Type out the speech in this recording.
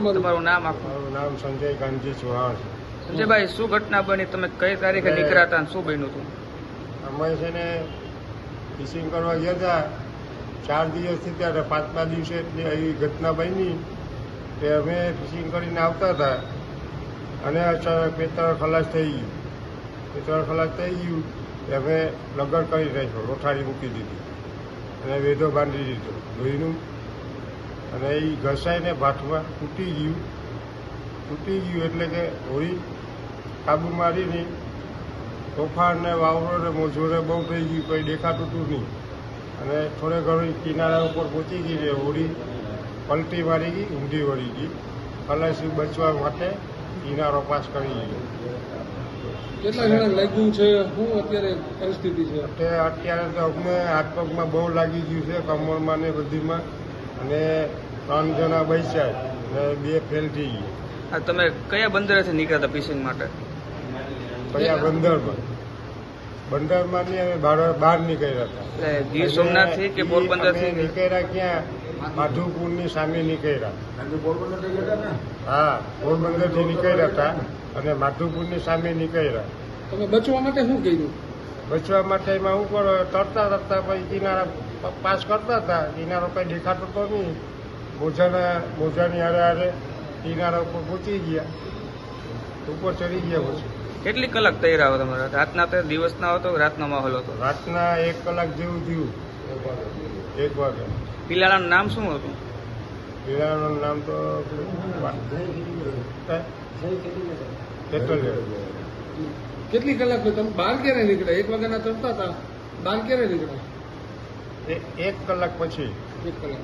તમારું? નામ આખું મારું નામ સંજય ગાંધી ચૌહાણ સંજયભાઈ શું ઘટના બની? તમે કઈ તારીખે નીકળ્યા હતા અને શું બન્યું હતું? અમે છે ને ફિશિંગ કરવા ગયા હતા. ચાર દિવસથી ત્યારે પાંચમા દિવસે એટલી એવી ઘટના બની કે અમે ફિશિંગ કરીને આવતા હતા. અને અચાનક પેતળ ખલાસ થઈ ગયું. પેતળ ખલાસ થઈ ગયું કે અમે લગન કરી નાખ્યો લોઠારી મૂકી દીધી. અને વેધો બાંધી દીધો. લોહીનું અને એ ઘસાઈને ભાઠમાં તૂટી ગયું. તૂટી ગયું એટલે કે હોળી કાબુ મારીને તોફાન ને વાવરો ને મોજોરે બહુ થઈ ગયું કંઈ દેખાતું હતું નહીં. અને થોડે ઘણી કિનારા ઉપર પહોંચી ગઈ ને હોળી પલટી મારી ગઈ ઊંધી વળી ગઈ. ખલાસી બચવા માટે કિનારો પાસ કરી ગયો કેટલા જણા લાગ્યું છે? શું અત્યારે પરિસ્થિતિ છે? અત્યારે તો અમને હાથ પગમાં બહુ લાગી ગયું છે કમરમાં ને બધીમાં. અને ત્રણ જણા બસ્યા ને બે ફેલ થઈ ગયા. આ તમે કયા બંદરેથી નીકળ્યા હતા ફિશિંગ માટે? કયા બંદરમાં? બંદરમાંથી અમે બહાર બહાર નીકળ્યા હતા. એટલે ગીર સોમનાથથી કે પોરબંદરથી નીકળ્યા? ક્યાં? માધુપુરની સામે નીકળ્યા. હા પોરબંદરથી નીકળ્યા હતા અને માધુપુરની સામે નીકળ્યા. તમે બચવા માટે શું કર્યું? બચવા માટે એમાં શું કરો તરતા તરતા પછી કિનારા પાસ કરતા હતા કિનારો કંઈ દેખાતો તો નહીં બોજાના બોજાની હારે હારે કિનારા ઉપર પહોંચી ગયા ઉપર ચડી ગયા પછી કેટલી કલાક તૈયાર આવો તમારા રાતના તો દિવસના હતો રાતનો માહોલ હતો રાતના એક કલાક જેવું થયું એક વાગે પિલાળાનું નામ શું હતું પિલાળાનું નામ તો કેટલો કેટલી કલાક તમે બહાર ક્યારે નીકળ્યા? એક વાગ્યાના ચડતા હતા. બહાર ક્યારે નીકળ્યા? એક કલાક પછી. એક કલાક.